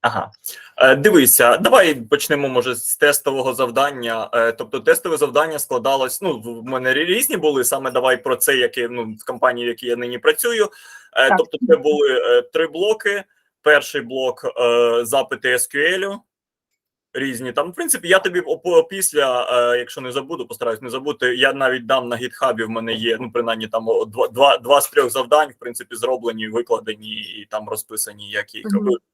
Ага. Е, Дивися, давай почнемо може з тестового завдання. Е, Тобто, тестове завдання складалось. Ну, в мене різні були. Саме давай про це, яке ну в компанії, в якій я нині працюю. Е, Так. Тобто, це були три блоки. Перший блок запити SQL. Різні там, в принципі, я тобі після, якщо не забуду, постараюсь не забути. Я навіть дам на гітхабі. В мене є ну принаймні там два, два, два з трьох завдань, в принципі, зроблені, викладені і там розписані, як їх робити.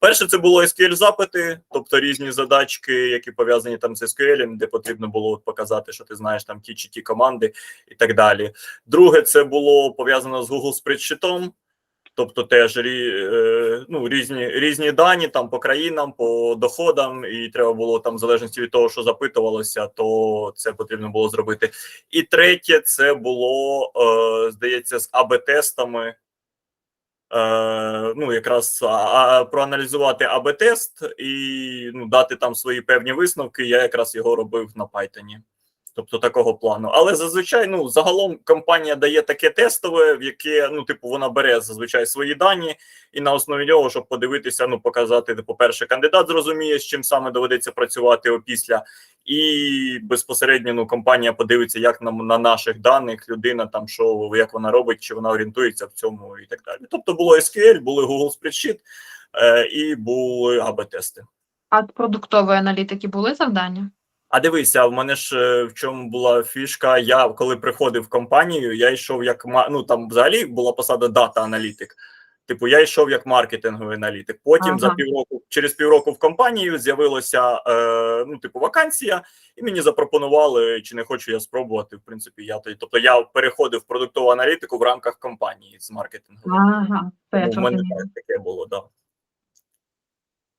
Перше, це було SQL запити, тобто різні задачки, які пов'язані там з SQL, де потрібно було показати, що ти знаєш там ті чи ті команди і так далі. Друге, це було пов'язано з Google спредшитом. Тобто теж е, ну, різні, різні дані там по країнам, по доходам, і треба було там, в залежності від того, що запитувалося, то це потрібно було зробити. І третє, це було, е, здається, з АБ-тестами. Е, ну, якраз проаналізувати АБ-тест і ну, дати там свої певні висновки. Я якраз його робив на Python. Тобто такого плану. Але зазвичай, ну загалом компанія дає таке тестове, в яке ну, типу, вона бере зазвичай свої дані, і на основі нього, щоб подивитися, ну показати, по-перше, кандидат зрозуміє, з чим саме доведеться працювати опісля, і безпосередньо ну, компанія подивиться, як на, на наших даних людина там що як вона робить, чи вона орієнтується в цьому і так далі. Тобто було SQL, були Google Spreadsheet е, і були АБ-тести. А продуктової аналітики були завдання? А дивися, в мене ж е, в чому була фішка. Я коли приходив в компанію, я йшов як ну там взагалі була посада дата аналітик. Типу, я йшов як маркетинговий аналітик. Потім Ага. за півроку, через півроку в компанію з'явилася е, ну, типу, вакансія, і мені запропонували, чи не хочу я спробувати. В принципі, я. Тобто я переходив в продуктову аналітику в рамках компанії з маркетингу. Ага, Тому в мене так, таке було, да.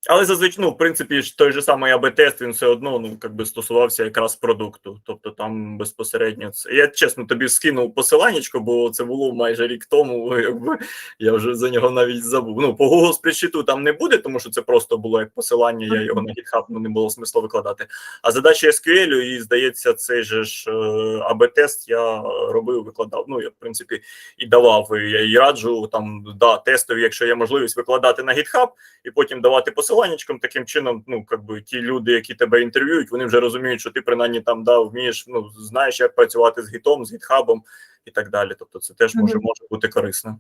Але зазвичай, ну, в принципі, той же самий АБ-тест, він все одно ну, как би стосувався якраз продукту. Тобто там безпосередньо це. Я чесно тобі скинув посиланнячко, бо це було майже рік тому. Якби я вже за нього навіть забув. Ну, по Google спредшиту там не буде, тому що це просто було як посилання, я його на GitHub ну, не було смислу викладати. А задачі SQL, і здається, цей же ж е, АБ-тест я робив, викладав. Ну, я в принципі і давав. І я і раджу там да, тестові, якщо є можливість викладати на GitHub, і потім давати посиланнячком. Таким чином, ну якби ті люди, які тебе інтерв'юють, вони вже розуміють, що ти принаймні там да, вмієш, ну знаєш, як працювати з гітом, з гітхабом і так далі. Тобто, це теж може може бути корисно.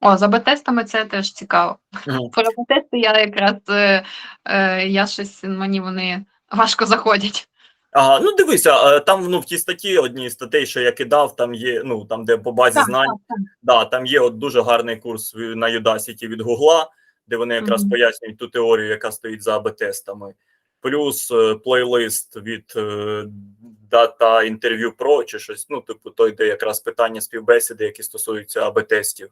О, з АБ-тестами це теж цікаво. Мгм. Про АБ-тести я якраз е, е, я щось мені вони важко заходять. А, ну дивися, е, там ну в тій статті одній статей, що я кидав, там є ну там, де по базі Так, знань. так, так. Да, там є от дуже гарний курс на Udacity від Гугла, де вони якраз Мгм. пояснюють ту теорію, яка стоїть за АБ-тестами. Плюс е, плейлист від дата інтерв'ю про чи щось. Ну, типу, той, де якраз питання співбесіди, які стосуються АБ-тестів.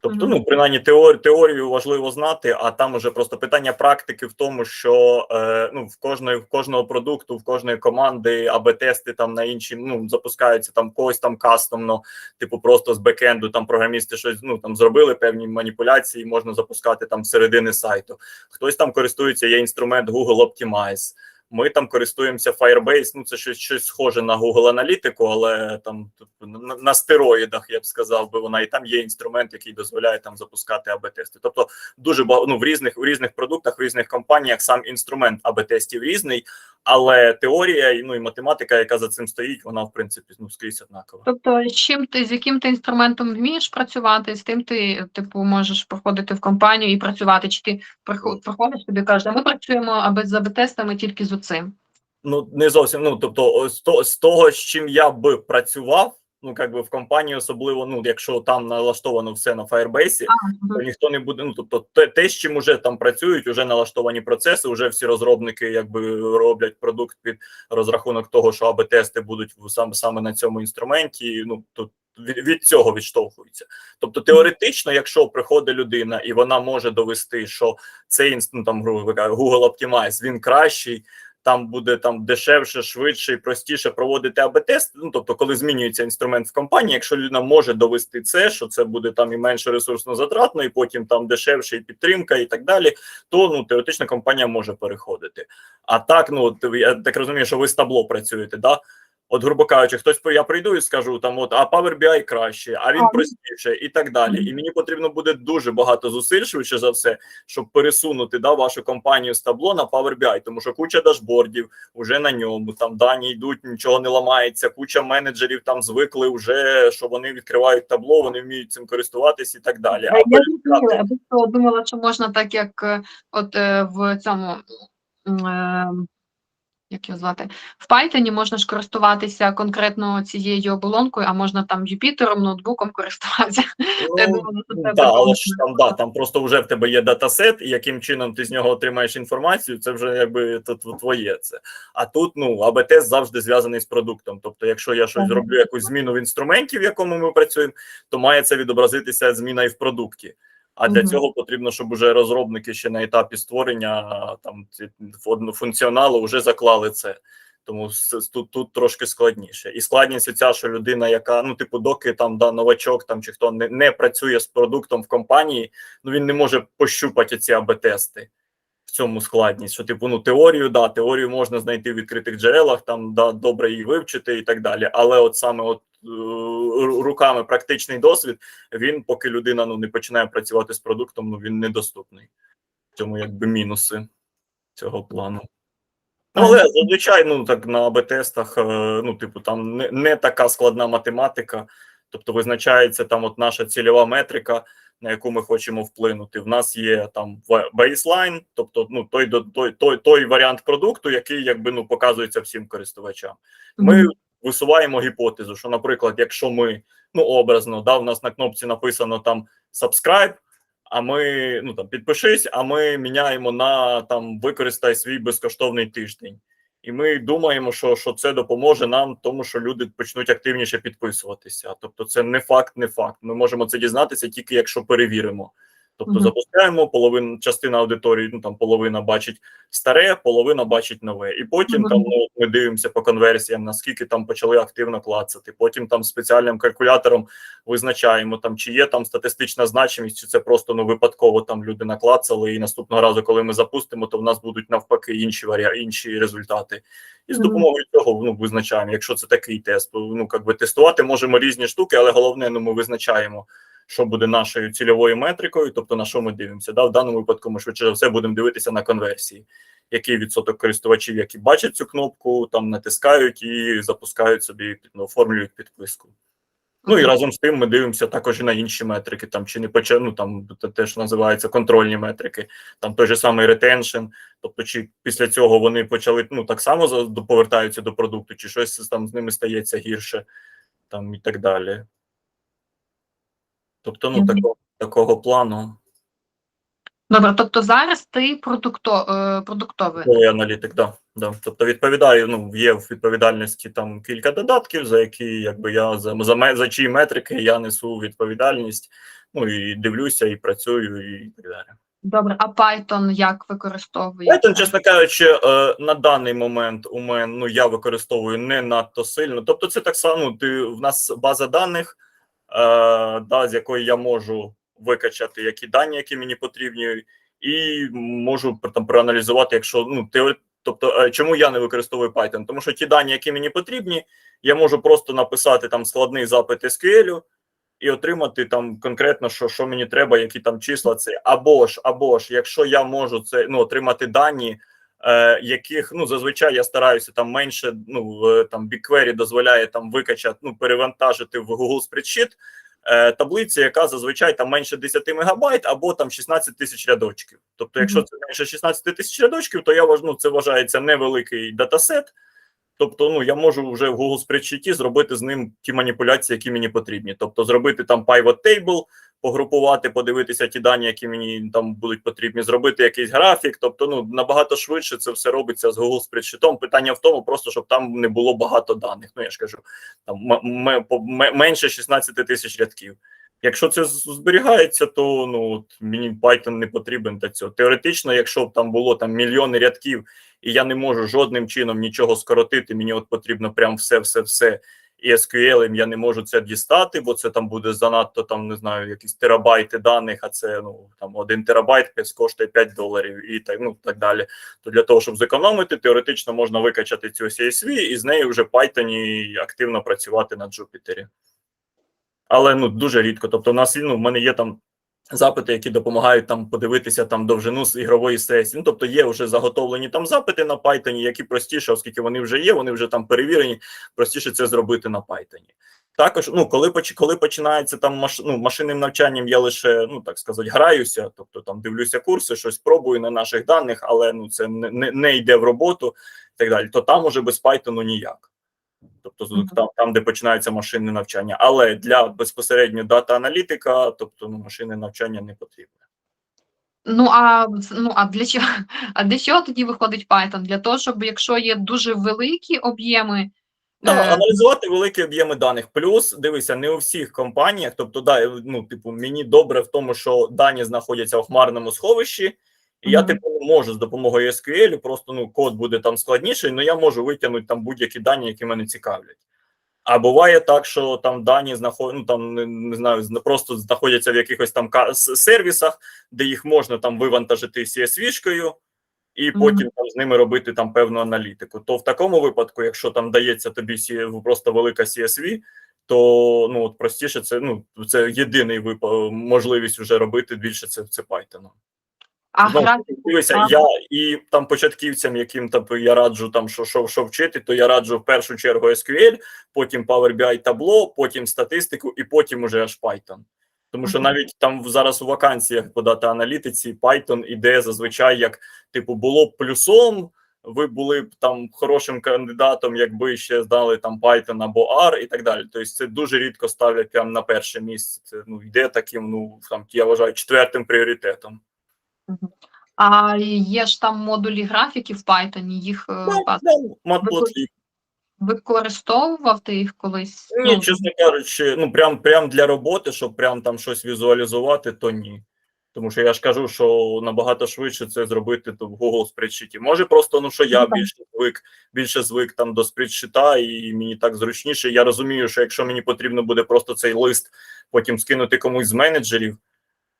Тобто, ну, принаймні, теор, теорію важливо знати, а там уже просто питання практики в тому, що е, ну, в кожної в кожного продукту, в кожної команди АБ-тести там на інші ну, запускаються там когось там кастомно, типу просто з бекенду там програмісти щось ну там зробили певні маніпуляції, можна запускати там середини сайту. Хтось там користується, є інструмент Google Optimize. Ми там користуємося Firebase, ну це щось, щось схоже на Google аналітику, але там типу, на, на стероїдах, я б сказав би вона, і там є інструмент, який дозволяє там запускати АБ-тести. Тобто дуже багато ну, в різних в різних продуктах, в різних компаніях сам інструмент АБ-тестів різний, але теорія і, ну, і математика, яка за цим стоїть, вона в принципі ну, скрізь однакова. Тобто, з чим ти з яким ти інструментом вмієш працювати, з тим ти типу можеш проходити в компанію і працювати. Чи ти прихо- приходиш тобі кажеш, а ми працюємо аби з АБ-тестами тільки з оцим. Ну не зовсім. Ну тобто, з того, з чим я би працював. Ну, як би в компанії, особливо, ну якщо там налаштовано все на Firebase, то ніхто не буде. Ну тобто, те, те, з чим уже там працюють, уже налаштовані процеси, вже всі розробники якби роблять продукт під розрахунок того, що АБ-тести будуть в- саме саме на цьому інструменті. Ну тут від, від цього відштовхуються. Тобто, теоретично, якщо приходить людина і вона може довести, що цей ну, там грубо Google Optimize, він кращий. Там буде там дешевше, швидше і простіше проводити АБ-тест. Ну тобто, коли змінюється інструмент в компанії, якщо людина може довести це, що це буде там і менше ресурсно затратно, і потім там дешевше і підтримка, і так далі, то ну теоретично компанія може переходити. А так, ну я так розумію, що ви з табло працюєте, да? От, грубо кажучи, хтось я прийду і скажу там, от а Power BI краще, а він ну. простіше, і так далі. І мені потрібно буде дуже багато зусиль, швидше за все, щоб пересунути да, вашу компанію з табло на Power BI, тому що куча дашбордів вже на ньому. Там дані йдуть, нічого не ламається. Куча менеджерів там звикли вже, що вони відкривають табло, вони вміють цим користуватись і так далі. Я А я просто думала, що можна так, як е, от е, в цьому. Як його звати? В Python можна ж користуватися конкретно цією оболонкою, а можна там Юпітером, ноутбуком користуватися. Ну, але ж там да, там просто вже в тебе є датасет, і яким чином ти з нього отримаєш інформацію, це вже якби то, то твоє це. А тут ну АБ-тест завжди зв'язаний з продуктом. Тобто, якщо я щось зроблю, якусь зміну в інструменті, в якому ми працюємо, то має це відобразитися зміна і в продукті. А для цього потрібно, щоб уже розробники ще на етапі створення там функціоналу вже заклали це. Тому тут, тут трошки складніше. І складність ця, що людина, яка, ну, типу, доки там да, новачок там чи хто не, не працює з продуктом в компанії, ну він не може пощупати ці АБ-тести. Цьому складність, що типу, ну теорію, да, теорію можна знайти в відкритих джерелах, там да, добре її вивчити і так далі. Але от саме от е, руками практичний досвід, він, поки людина ну не починає працювати з продуктом, ну він недоступний. Цьому якби мінуси цього плану. Ну, але зазвичай, ну так на АБ-тестах, е, ну, типу, там не, не така складна математика, тобто визначається там от наша цільова метрика, на яку ми хочемо вплинути. В нас є там бейслайн, тобто ну, той, той, той, той варіант продукту, який якби ну, показується всім користувачам. Ми висуваємо гіпотезу, що, наприклад, якщо ми ну образно, да, в нас на кнопці написано там subscribe, а ми ну там підпишись, а ми міняємо на там використай свій безкоштовний тиждень. І ми думаємо, що, що це допоможе нам, тому що люди почнуть активніше підписуватися. Тобто, це не факт, не факт. Ми можемо це дізнатися тільки якщо перевіримо. Тобто Мгм. запускаємо, половина частина аудиторії, ну там половина бачить старе, половина бачить нове. І потім Мгм. там ну, ми дивимося по конверсіям, наскільки там почали активно клацати. Потім там спеціальним калькулятором визначаємо там, чи є там статистична значимість, чи це просто ну випадково там люди наклацали, і наступного разу, коли ми запустимо, то в нас будуть навпаки інші варіа... інші результати. І з допомогою цього ну визначаємо, якщо це такий тест, то ну якби тестувати можемо різні штуки, але головне, ну ми визначаємо. Що буде нашою цільовою метрикою, тобто на що ми дивимося? Да? В даному випадку ми швидше за все будемо дивитися на конверсії, який відсоток користувачів, які бачать цю кнопку, там натискають і запускають собі, ну, оформлюють підписку. Ну і разом з тим ми дивимося також і на інші метрики, там чи не поче, ну там те- що називається контрольні метрики, там той же самий ретеншн, тобто чи після цього вони почали ну так само повертаються до продукту, чи щось там з ними стається гірше, там і так далі. Тобто, ну Мгм. такого, такого плану. Добре, тобто зараз ти продукто, е, продуктовий. Коли аналітик, да, да. Тобто відповідаю, ну є в відповідальності там кілька додатків, за які якби я за за, за чиї метрики я несу відповідальність. Ну і дивлюся, і працюю, і так далі. Добре, а Python як використовуєте? Python, чесно кажучи, е, на даний момент у мене ну я використовую не надто сильно. Тобто, це так само. ну, Ти в нас база даних, да, з якої я можу викачати які дані, які мені потрібні, і можу там проаналізувати, якщо ну теор... Тобто, е, чому я не використовую Python? Тому що ті дані, які мені потрібні, я можу просто написати там складний запит SQL, і отримати там конкретно, що що мені треба, які там числа це. Або ж, або ж, якщо я можу це ну отримати дані, е, яких ну зазвичай я стараюся там менше. Ну е, там BigQuery дозволяє там викачати, ну перевантажити в Google Spreadsheet е, таблиці, яка зазвичай там менше 10 мегабайт або там 16 тисяч рядочків. Тобто, якщо це менше 16 тисяч рядочків, то я ну, це вважається невеликий датасет. Тобто, ну я можу вже в Google Spreadsheet зробити з ним ті маніпуляції, які мені потрібні. Тобто, зробити там pivot table, погрупувати, подивитися ті дані, які мені там будуть потрібні, зробити якийсь графік. Тобто, ну набагато швидше це все робиться з Google Spreadsheet. Питання в тому, просто щоб там не було багато даних. Ну я ж кажу, там менше 16 тисяч рядків. Якщо це зберігається, то ну от мені Python не потрібен для цього. Теоретично, якщо б там було там мільйони рядків, і я не можу жодним чином нічого скоротити, мені от потрібно прям все, все, все. І SQL я не можу це дістати, бо це там буде занадто там не знаю, якісь терабайти даних, а це ну там один терабайт коштує 5 доларів і так ну так далі. То для того, щоб зекономити, теоретично можна викачати цю CSV і з нею вже в Python активно працювати на Jupyter. Але ну дуже рідко. Тобто, у нас ну, в мене є там запити, які допомагають там подивитися там довжину з ігрової сесії. Ну, тобто є вже заготовлені там запити на Python, які простіше, оскільки вони вже є, вони вже там перевірені, простіше це зробити на Python. Також, ну коли коли починається там маш, ну, машинним навчанням, я лише ну так сказати, граюся, тобто там дивлюся курси, щось пробую на наших даних, але ну це не, не, не йде в роботу і так далі. То там уже без Python ніяк. Тобто там, там, де починається машинне навчання. Але для безпосередньо дата аналітика, тобто ну, машинне навчання не потрібне. Ну а ну а для чого? А для чого тоді виходить Python? Для того, щоб якщо є дуже великі об'єми, Да, е, аналізувати великі об'єми даних. Плюс дивися, не у всіх компаніях. Тобто, да, ну типу, мені добре в тому, що дані знаходяться в хмарному сховищі, і я типу можу з допомогою SQL, просто ну код буде там складніший, але я можу витягнути там будь-які дані, які мене цікавлять. А буває так, що там дані знаход... ну, там не, не знаю, просто знаходяться в якихось там сервісах, де їх можна там вивантажити CSV-шкою, і потім там з ними робити там певну аналітику. То в такому випадку, якщо там дається тобі просто велика CSV, то ну от простіше це ну це єдиний випа- можливість вже робити більше це, це Python. А Ну, графік Дивися, я і там початківцям, яким там я раджу там що, що, що вчити, то я раджу в першу чергу SQL, потім Power BI табло, потім статистику, і потім уже аж Python. Тому що навіть там зараз у вакансіях по дата аналітиці Python іде зазвичай як типу було б плюсом. Ви були б там хорошим кандидатом, якби ще знали там Python або R і так далі. Тобто це дуже рідко ставлять прямо на перше місце. Це ну йде таким, ну там я вважаю, четвертим пріоритетом. А є ж там модулі графіки в Python, їх е, Matplotlib. використовував ти їх колись? Ні, Ну, чесно кажучи, ну прям прям для роботи, щоб прям там щось візуалізувати, то ні. Тому що я ж кажу, що набагато швидше це зробити то в Google спредшиті. Може, просто ну що я Ну, так. більше звик, більше звик там до спредшита, і мені так зручніше. Я розумію, що якщо мені потрібно буде просто цей лист потім скинути комусь з менеджерів,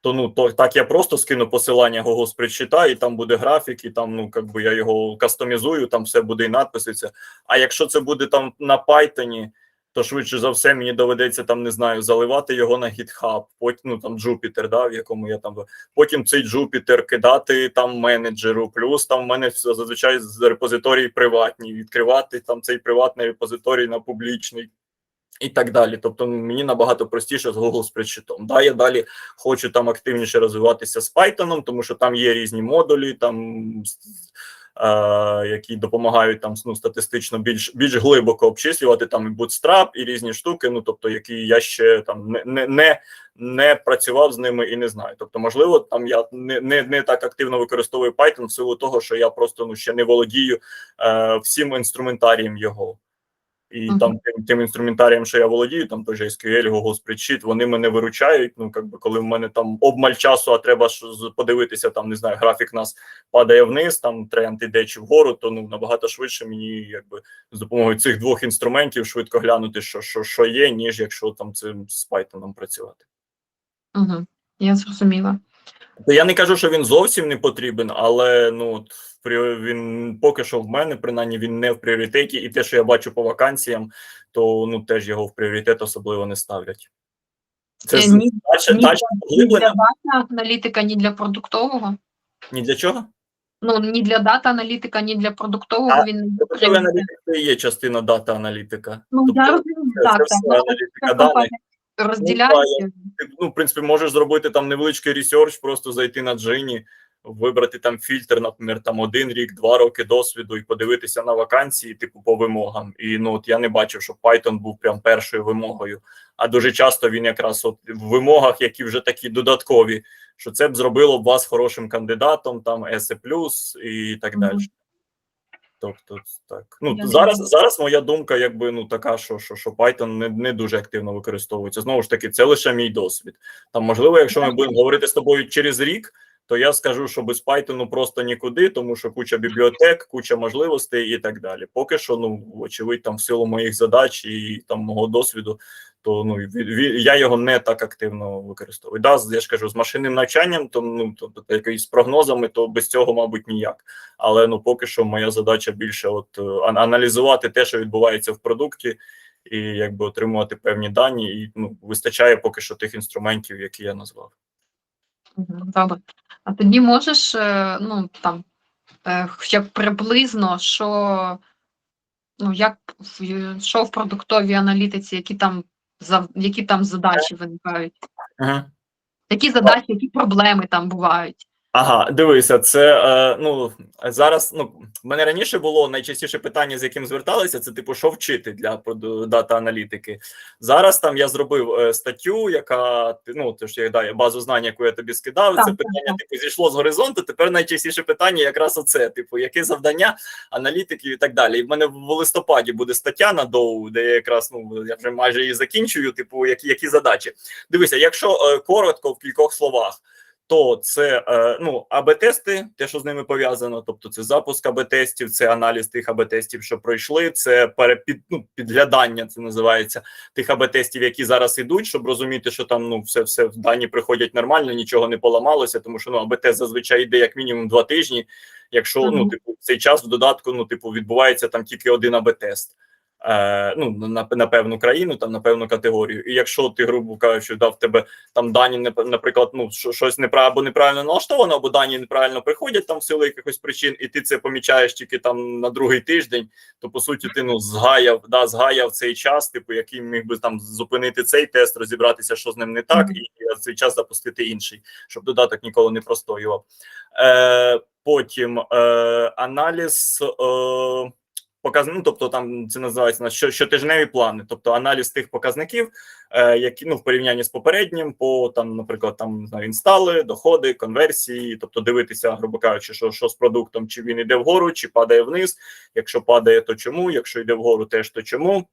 то ну то так я просто скину посилання Google спредшита, і там буде графік, і там ну якби я його кастомізую, там все буде і надписи. А якщо це буде там на Python, то швидше за все мені доведеться там не знаю заливати його на GitHub, потім ну там Jupyter, да, в якому я там потім цей Jupyter кидати там менеджеру. Плюс там в мене все зазвичай з репозиторії приватні, відкривати там цей приватний репозиторій на публічний. І так далі. Тобто ну, мені набагато простіше з Google спредшитом. Да, я далі хочу там активніше розвиватися з Python, тому що там є різні модулі, там е, які допомагають там ну, статистично більш більш глибоко обчислювати там і Bootstrap, і різні штуки. Ну тобто, які я ще там не не, не, не працював з ними і не знаю. Тобто, можливо, там я не, не, не так активно використовую Python в силу того, що я просто ну ще не володію е, всім інструментарієм його. І Мгм. там тим, тим інструментарієм, що я володію, там той же SQL, Google Spreadsheet, вони мене виручають. Ну, якби коли в мене там обмаль часу, а треба ж подивитися, там не знаю, графік нас падає вниз, там тренд іде чи вгору, то ну набагато швидше мені якби з допомогою цих двох інструментів швидко глянути, що, що, що є, ніж якщо там цим з Python працювати. Угу. Я зрозуміла. Я не кажу, що він зовсім не потрібен, але ну от він поки що в мене, принаймні, він не в пріоритеті, і те, що я бачу по вакансіям, то ну теж його в пріоритет особливо не ставлять. Це Е, ні- дача, ні дача Ні для дата аналітика, ні для продуктового. Ні для чого? Ну, ні для дата аналітика, ні для продуктового А, він не це є частина дата аналітика. Ну, Тобто, я розумію, так. Ну, аналітика даних. розділяється. Ти, ну, в принципі, можеш зробити там невеличкий ресерч, просто зайти на Джині, вибрати там фільтр, наприклад, там один рік, два роки досвіду, і подивитися на вакансії, типу, по вимогам. І ну от я не бачив, щоб Python був прям першою вимогою. А дуже часто він якраз от в вимогах, які вже такі додаткові, що це б зробило б вас хорошим кандидатом, там ЕСЕ і так далі. Тобто, так. Ну, Я зараз, зараз моя думка, якби ну така, що, що, що Python не, не дуже активно використовується. Знову ж таки, це лише мій досвід. Там, можливо, якщо ми будемо говорити з тобою через рік, то я скажу, що без Python просто нікуди, тому що куча бібліотек, куча можливостей і так далі. Поки що, ну, вочевидь, там в силу моїх задач і там мого досвіду, то ну я його не так активно використовую. Да, я ж кажу, з машинним навчанням, то ну то, якось з прогнозами, то без цього, мабуть, ніяк. Але ну поки що моя задача більше от е, аналізувати те, що відбувається в продукті, і якби отримувати певні дані. І ну вистачає поки що тих інструментів, які я назвав. Добре. А тоді можеш, е, ну там, е, хоча б приблизно, що, ну, як що в продуктовій аналітиці, які там які там задачі виникають, Ага. які задачі, які проблеми там бувають. Ага, дивися, це е, ну зараз. Ну в мене раніше було найчастіше питання, з яким зверталися, це типу, що вчити для дата аналітики. Зараз там я зробив е, статтю, яка ну то ж я да, базу знань, яку я тобі скидав. Так, це так, питання типу зійшло з горизонту. Тепер найчастіше питання якраз оце: типу, яке завдання аналітиків і так далі. І в мене в листопаді буде стаття на доу, де я якраз ну я вже майже її закінчую. Типу, які, які задачі. Дивися, якщо е, коротко в кількох словах то це е, ну АБ-тести, те, що з ними пов'язано, тобто це запуск АБ-тестів, це аналіз тих АБ-тестів, що пройшли, це перепід, ну, підглядання, це називається тих АБ-тестів, які зараз ідуть, щоб розуміти, що там ну все, все дані приходять нормально, нічого не поламалося, тому що ну АБ-тест зазвичай йде як мінімум два тижні. Якщо ну типу цей час в додатку, ну типу відбувається там тільки один АБ-тест. Е, ну на, на певну країну, там на певну категорію. І якщо ти, грубо кажучи, да, в тебе там дані, наприклад, ну щось непра- або неправильно налаштовано, або дані неправильно приходять там в силу якихось причин, і ти це помічаєш тільки там на другий тиждень, то по суті ти ну згаяв, да, згаяв цей час, типу, який міг би там зупинити цей тест, розібратися, що з ним не так, і в цей час запустити інший, щоб додаток ніколи не простоював. Е, потім е, аналіз. Е, Показ... ну, тобто там це називається на що, щотижневі плани, тобто аналіз тих показників, е, які ну в порівнянні з попереднім, по там, наприклад, там знаю, інстали, доходи, конверсії, тобто дивитися, грубо кажучи, що, що з продуктом, чи він йде вгору, чи падає вниз. Якщо падає, то чому? Якщо йде вгору, теж то чому.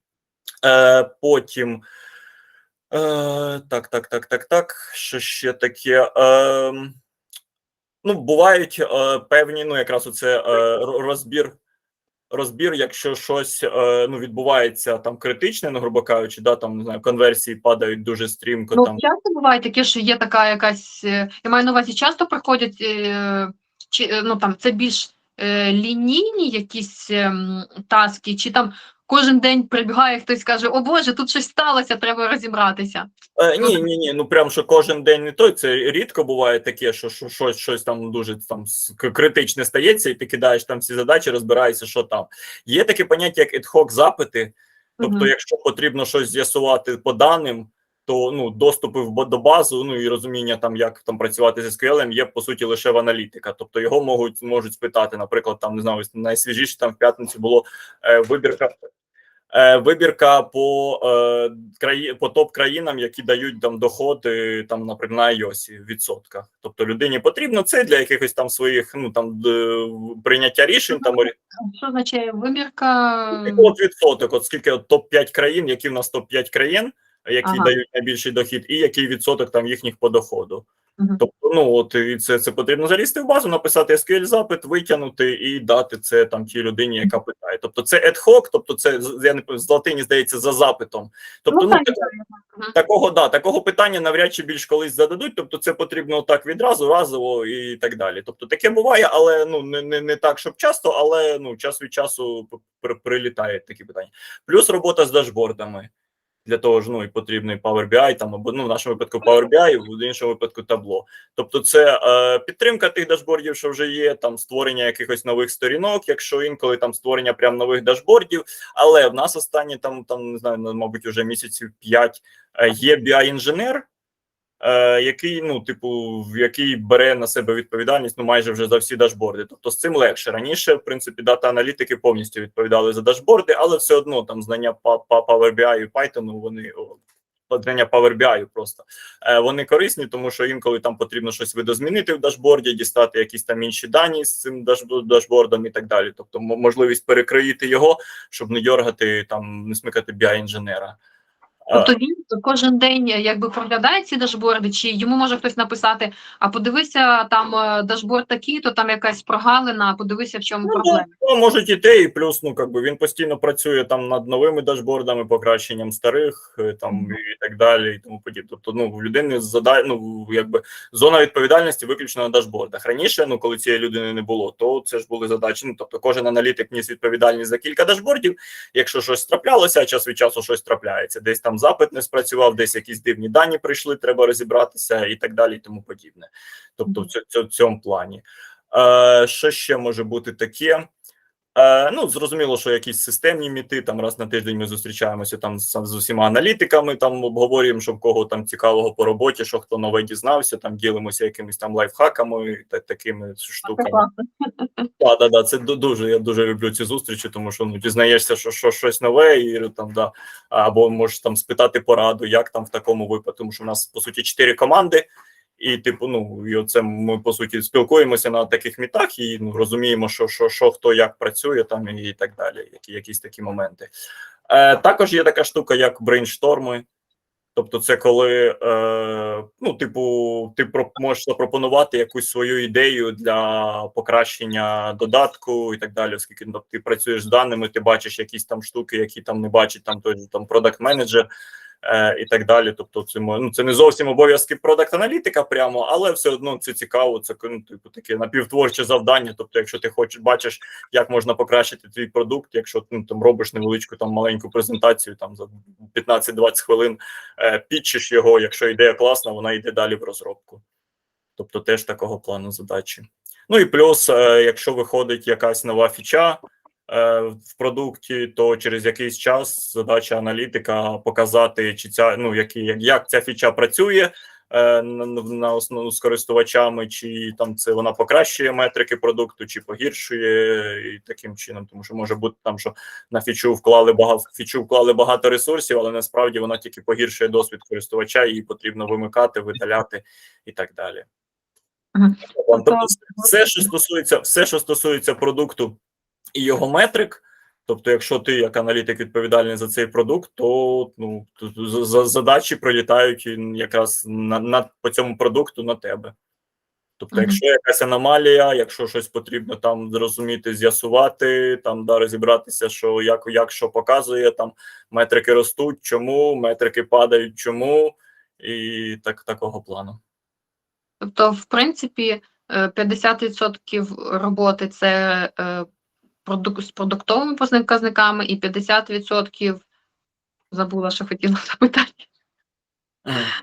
Е, потім. Е, так, так, так, так, так. Що ще таке? Е, ну, бувають е, певні, ну, якраз оце е, розбір розбір, якщо щось е, ну відбувається там критичне, ну грубо кажучи, да там не знаю, конверсії падають дуже стрімко. Ну, там часто буває таке, що є така якась, е, я маю на увазі, часто приходять, е, чи, е, ну там це більш е, лінійні якісь ем, таски, чи там кожен день прибігає хтось каже, о Боже, тут щось сталося, треба розібратися. е, ні, ні, ні. Ну прям що кожен день не той. Це рідко буває таке, що, що щось, щось там дуже там критичне стається, і ти кидаєш там всі задачі, розбираєшся, що там. Є таке поняття, як ad-hoc запити. Тобто, Мгм. якщо потрібно щось з'ясувати по даним, то ну доступи в до базу, ну і розуміння там, як там працювати з SQL, є по суті лише в аналітика. Тобто його можуть можуть спитати. Наприклад, там не знаю, найсвіжіше там в п'ятницю було е, вибірка. Е, вибірка по е, краї по топ країнам, які дають там доходи, там, наприклад, на iOS в відсотках. Тобто людині потрібно це для якихось там своїх ну там д- прийняття рішень. Там Що означає вибірка? От відсоток, от скільки от топ-5 країн, які в нас топ-5 країн, які Ага. дають найбільший дохід, і який відсоток там їхніх по доходу. Мгм. Тобто, ну от і це, це потрібно залізти в базу, написати SQL запит, витягнути і дати це там тій людині, яка питає. Тобто це ad hoc, тобто це я не з латині здається за запитом. Тобто, ну, так- такого да, такого питання навряд чи більш колись зададуть. Тобто, це потрібно так відразу, разово і так далі. Тобто, таке буває, але ну не, не, не так, щоб часто, але ну час від часу при- прилітають такі питання. Плюс робота з дашбордами. Для того ж ну і потрібний Power BI, там або ну в нашому випадку Power BI, в іншому випадку табло. Тобто, це е, підтримка тих дашбордів, що вже є, там створення якихось нових сторінок, якщо інколи там створення прям нових дашбордів. Але в нас останні там, там не знаю, ну, мабуть, уже місяців 5 е, є BI-інженер, е, який, ну, типу, в який бере на себе відповідальність ну майже вже за всі дашборди. Тобто з цим легше. Раніше, в принципі, дата-аналітики повністю відповідали за дашборди, але все одно там знання па- па- Power BI і Python, вони знання Power BI просто. Е, Вони корисні, тому що інколи там потрібно щось видозмінити в дашборді, дістати якісь там інші дані з цим даш- дашбордом і так далі. Тобто, можливість перекроїти його, щоб не дергати там, не смикати BI інженера. Тобто він кожен день е, якби проглядає ці дашборди, чи йому може хтось написати: а подивися, там е, дашборд такий, то там якась прогалина, подивися, в чому Ну, проблема. Ну, можуть і те, і плюс, ну как би він постійно працює там над новими дашбордами, покращенням старих, е, там і так далі, і тому подібне. Тобто, ну в людини зада... ну, якби зона відповідальності виключно на дашбордах. Раніше, ну коли цієї людини не було, то це ж були задачі. Ну тобто, кожен аналітик ніс відповідальність за кілька дашбордів. Якщо щось траплялося, час від часу щось трапляється, десь там запит не спрацював, десь якісь дивні дані прийшли, треба розібратися і так далі, і тому подібне. Тобто, в цьо- цьо- цьому плані. Е, що ще може бути таке? Е, ну, зрозуміло, що якісь системні міти, там раз на тиждень ми зустрічаємося там з, з усіма аналітиками, там обговорюємо, що в кого там цікавого по роботі, що хто нове дізнався, там ділимося якимись там лайфхаками та такими штуками. Так, да, да, це ду- дуже. Я дуже люблю ці зустрічі, тому що ну дізнаєшся, що, що щось нове, і там да або можеш там спитати пораду, як там в такому випадку. Тому що в нас по суті чотири команди, і типу, ну і оце ми по суті спілкуємося на таких мітах і ну розуміємо, що, що, що хто як працює там і так далі. Які якісь такі моменти. Е, також є така штука, як брейншторми. Тобто, це коли е, ну, типу, ти можеш запропонувати якусь свою ідею для покращення додатку і так далі, оскільки ну, ти працюєш з даними, ти бачиш якісь там штуки, які там не бачить там той там продакт менеджер е, і так далі. Тобто, це ну, це не зовсім обов'язки продакт аналітика прямо, але все одно це цікаво. Це ну, типу таке напівтворче завдання. Тобто, якщо ти хочеш бачиш, як можна покращити твій продукт, якщо ну, там робиш невеличку там маленьку презентацію, там за 15-20 хвилин е, підчиш його. Якщо ідея класна, вона йде далі в розробку. Тобто теж такого плану задачі. Ну і плюс, е, якщо виходить якась нова фіча в продукті, то через якийсь час задача аналітика показати, чи ця ну які як, як ця фіча працює. е, На, на основну з користувачами, чи там це вона покращує метрики продукту, чи погіршує і таким чином, тому що може бути там, що на фічу вклали багато фічу вклали багато ресурсів, але насправді вона тільки погіршує досвід користувача, її потрібно вимикати, видаляти і так далі. Мгм. Тобто, все, що стосується, все, що стосується продукту і його метрик. Тобто, якщо ти як аналітик відповідальний за цей продукт, то ну задачі прилітають якраз на, на по цьому продукту на тебе. Тобто, Мгм. якщо якась аномалія, якщо щось потрібно там зрозуміти, з'ясувати, там да розібратися, що як, як що показує, там метрики ростуть, чому, метрики падають, чому, і так такого плану. Тобто, в принципі, е, 50% роботи це е, з продуктовими показниками, і 50% забула, що хотіла запитати.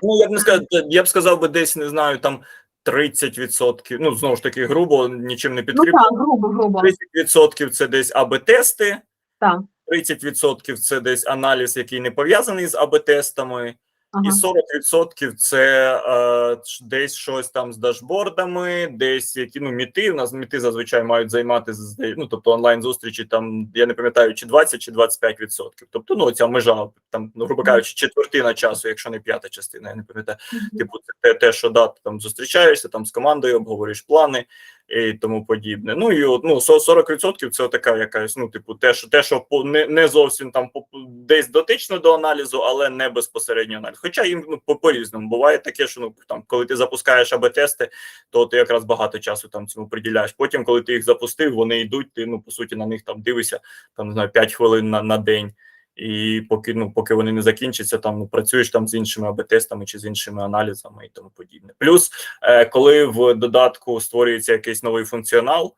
Ну, я б не сказав, я б сказав би десь не знаю, там 30%, ну знову ж таки, грубо, нічим не Ну підкріплено. так, грубо, грубо. 30% це десь АБ-тести, Так. 30% це десь аналіз, який не пов'язаний з АБ-тестами, Ага. і 40% це е, десь щось там з дашбордами, десь які ну міти. У нас міти зазвичай мають займати ну, тобто онлайн зустрічі. Там я не пам'ятаю, чи 20, чи 25%. Тобто, ну ця межа там, ну, грубо кажучи, четвертина часу, якщо не п'ята частина, я не пам'ятаю. Типу, це те, те, що да, ти там зустрічаєшся там з командою, обговорюєш плани і тому подібне. Ну і ну, со- 40% це така якась, ну, типу, те, що те, що по не, не зовсім там по, десь дотично до аналізу, але не безпосередньо аналіз. Хоча їм ну, по, по-різному буває таке, що ну там, коли ти запускаєш АБ-тести, то ти якраз багато часу там цьому приділяєш. Потім, коли ти їх запустив, вони йдуть, ти ну по суті на них там дивишся, там не знаю, 5 хвилин на, на день. І поки ну поки вони не закінчаться, там ну працюєш там з іншими АБ-тестами чи з іншими аналізами і тому подібне. Плюс, е, коли в додатку створюється якийсь новий функціонал,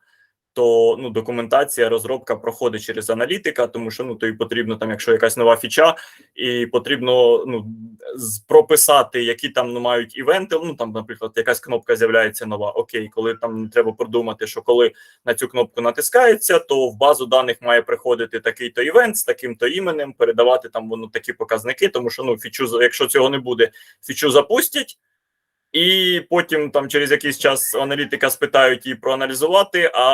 то ну документація, розробка проходить через аналітика, тому що ну тобі потрібно там, якщо якась нова фіча, і потрібно ну прописати, які там ну, мають івенти. Ну там, наприклад, якась кнопка з'являється нова. Окей, коли там треба продумати, що коли на цю кнопку натискається, то в базу даних має приходити такий-то івент з таким-то іменем, передавати там воно такі показники, тому що ну фічу, якщо цього не буде, фічу запустять. І потім там через якийсь час аналітика спитають її проаналізувати, а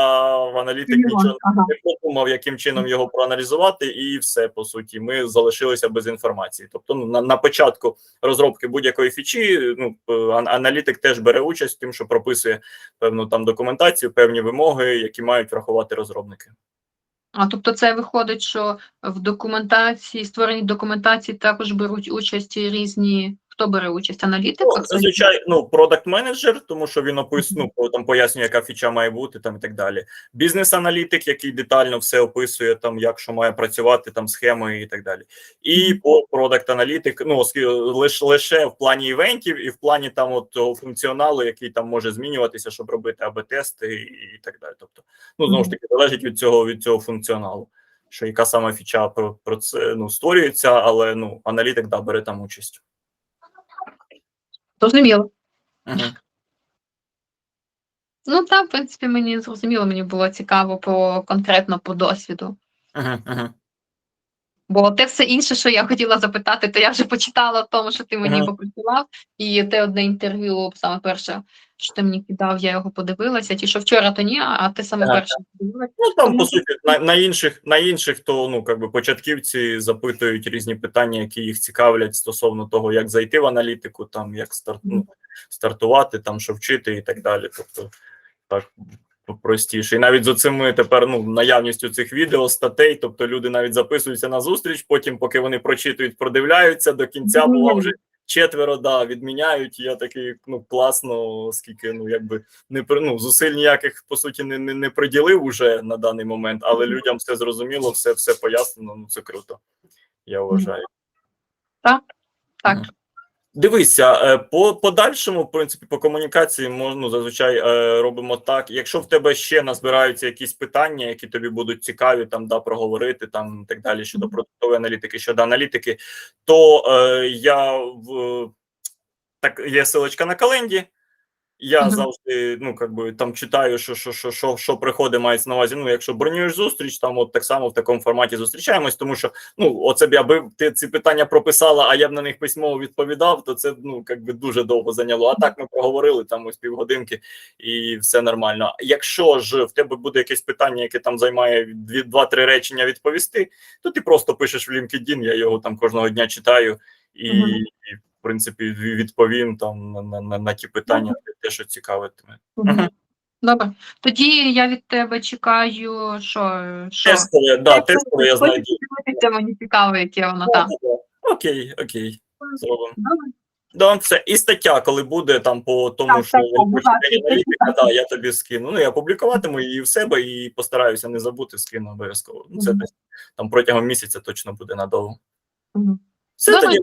в аналітик нічого ага. не подумав, яким чином його проаналізувати, і все по суті. Ми залишилися без інформації. Тобто, ну на, на початку розробки будь-якої фічі, ну е, аналітик теж бере участь, тим, що прописує певну там документацію, певні вимоги, які мають врахувати розробники. А тобто це виходить, що в документації, створенні документації також беруть участь різні. Хто бере участь? Аналітик? Ну, зазвичай ну продакт менеджер, тому що він описує, ну там пояснює, яка фіча має бути, там і так далі. Бізнес-аналітик, який детально все описує, там як що має працювати, там схеми і так далі. І по продакт аналітик, ну лише лише в плані івентів і в плані там от функціоналу, який там може змінюватися, щоб робити АБ-тести і, і так далі. Тобто, ну знову ж таки, залежить від цього від цього функціоналу. Що яка саме фіча про, про це ну створюється, але ну аналітик да бере там участь. Зрозуміло. Ага. Ну так, в принципі, мені зрозуміло, мені було цікаво по конкретно по досвіду. Ага, ага. Бо те все інше, що я хотіла запитати, то я вже почитала в тому, що ти мені Ага. попрацював, і те одне інтерв'ю, саме перше, що ти мені кидав, я його подивилася. Ті, що вчора, то ні, а ти саме Так, перше подивилася. Ну там Тому по суті на, на інших на інших, то ну якби початківці запитують різні питання, які їх цікавлять стосовно того, як зайти в аналітику, там як старт, ну, стартувати, там що вчити і так далі. Тобто так простіше. І навіть з оцими тепер ну наявністю цих відео, статей, тобто люди навіть записуються на зустріч, потім, поки вони прочитують, продивляються до кінця, бува вже четверо да, відміняють. Я такий ну класно, оскільки ну якби не ну, зусиль ніяких по суті не, не, не приділив уже на даний момент, але людям все зрозуміло, все, все пояснено. Ну це круто. Я вважаю. Так. Мгм. Дивися, е, по подальшому, в принципі, по комунікації можна ну, зазвичай е, робимо так. Якщо в тебе ще назбираються якісь питання, які тобі будуть цікаві, там да проговорити, там і так далі щодо продуктової аналітики, щодо аналітики, то е, я в так є силочка на календі. Я завжди ну как би там читаю, що що, що, що, що приходить, мається на увазі. Ну, якщо бронюєш зустріч, там от так само в такому форматі зустрічаємось, тому що ну оце б я би ти ці питання прописала, а я б на них письмово відповідав, то це ну як би дуже довго зайняло. А так ми проговорили там ось півгодинки і все нормально. Якщо ж в тебе буде якесь питання, яке там займає два-три речення відповісти, то ти просто пишеш в LinkedIn, я його там кожного дня читаю і. В принципі, відповім там на, на, на, на ті питання, те, що цікавитиме. Мгм. Добре. Тоді я від тебе чекаю, що, що? Тестове, да, тестове я знайду. мені цікаво, яке воно там. Окей, окей, зробимо. Добре. Да, все. І стаття, коли буде там по тому, Так, що так, аналітика, да, я тобі скину. Ну, я публікуватиму її в себе і постараюся не забути, скину обов'язково. Ну, це десь там протягом місяця точно буде надовго. Все Добре. тоді.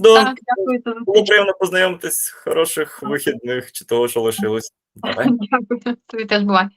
Да, Так, дякую було приємно познайомитись. Хороших вихідних чи того, що лишилось. Давай. Дякую. Тобі теж бувай.